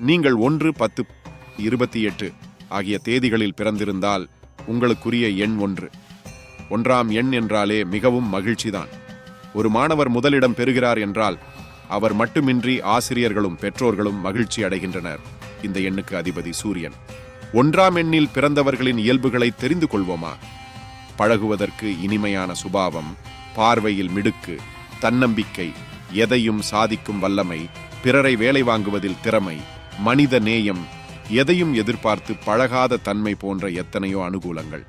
நீங்கள் ஒன்று பத்து இருபத்தி எட்டு ஆகிய தேதிகளில் பிறந்திருந்தால் உங்களுக்குரிய எண் ஒன்று. ஒன்றாம் எண் என்றாலே மிகவும் மகிழ்ச்சிதான். ஒரு மாணவர் முதலிடம் பெறுகிறார் என்றால் அவர் மட்டுமின்றி ஆசிரியர்களும் பெற்றோர்களும் மகிழ்ச்சி அடைகின்றனர். இந்த எண்ணுக்கு அதிபதி சூரியன். ஒன்றாம் எண்ணில் பிறந்தவர்களின் இயல்புகளை தெரிந்து கொள்வோமா? பழகுவதற்கு இனிமையான சுபாவம் பார்வையில் மிடுக்கு தன்னம்பிக்கை எதையும் சாதிக்கும் வல்லமை பிறரை வேலை வாங்குவதில் திறமை மனித நேயம் எதையும் எதிர்பார்த்து பழகாத தன்மை போன்ற எத்தனையோ அனுகூலங்கள்.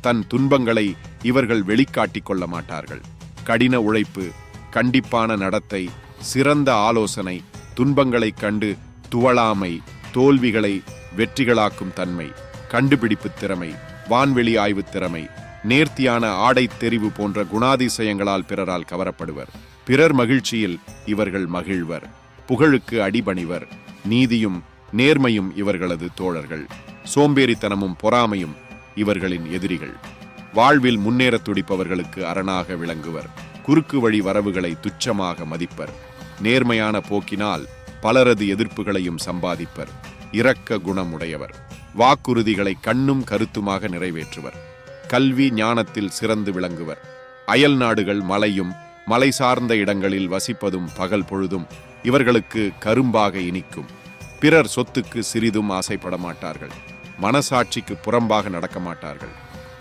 தன் துன்பங்களை இவர்கள் வெளிக்காட்டிக் கொள்ள மாட்டார்கள். கடின உழைப்பு கண்டிப்பான நடத்தை சிறந்த ஆலோசனை துன்பங்களைக் கண்டு துவளாமை தோல்விகளை வெற்றிகளாக்கும் தன்மை கண்டுபிடிப்பு திறமை வான்வெளி ஆய்வு திறமை நேர்த்தியான ஆடைத் தெரிவு போன்ற குணாதிசயங்களால் பிறரால் கவரப்படுவர். பிறர் மகிழ்ச்சியில் இவர்கள் மகிழ்வர். புகழுக்கு அடிபணிவர். நீதியும் நேர்மையும் இவர்களது தோழர்கள். சோம்பேறித்தனமும் பொறாமையும் இவர்களின் எதிரிகள். வாழ்வில் முன்னேற துடிப்பவர்களுக்கு அரணாக விளங்குவர். குறுக்கு வழி வரவுகளை துச்சமாக மதிப்பர். நேர்மையான போக்கினால் பலரது எதிர்ப்புகளையும் சம்பாதிப்பர். இரக்க குணமுடையவர். வாக்குறுதிகளை கண்ணும் கருத்துமாக நிறைவேற்றுவர். கல்வி ஞானத்தில் சிறந்து விளங்குவர். அயல் நாடுகள் மலையும் மலை சார்ந்த இடங்களில் வசிப்பதும் பகல் பொழுதும் இவர்களுக்கு கரும்பாக இனிக்கும். பிறர் சொத்துக்கு சிறிதும் ஆசைப்பட மாட்டார்கள். மனசாட்சிக்கு புறம்பாக நடக்க மாட்டார்கள்.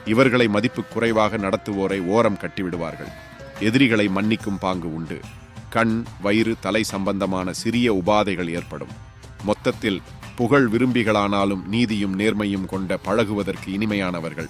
இவர்களை மதிப்பு குறைவாக நடத்துவோரை ஓரம் கட்டிவிடுவார்கள். எதிரிகளை மன்னிக்கும் பாங்கு உண்டு. கண் வயிறு தலை சம்பந்தமான சிறிய உபாதைகள் ஏற்படும். மொத்தத்தில் புகழ் விரும்பிகளானாலும் நீதியும் நேர்மையும் கொண்ட பழகுவதற்கு இனிமையானவர்கள்.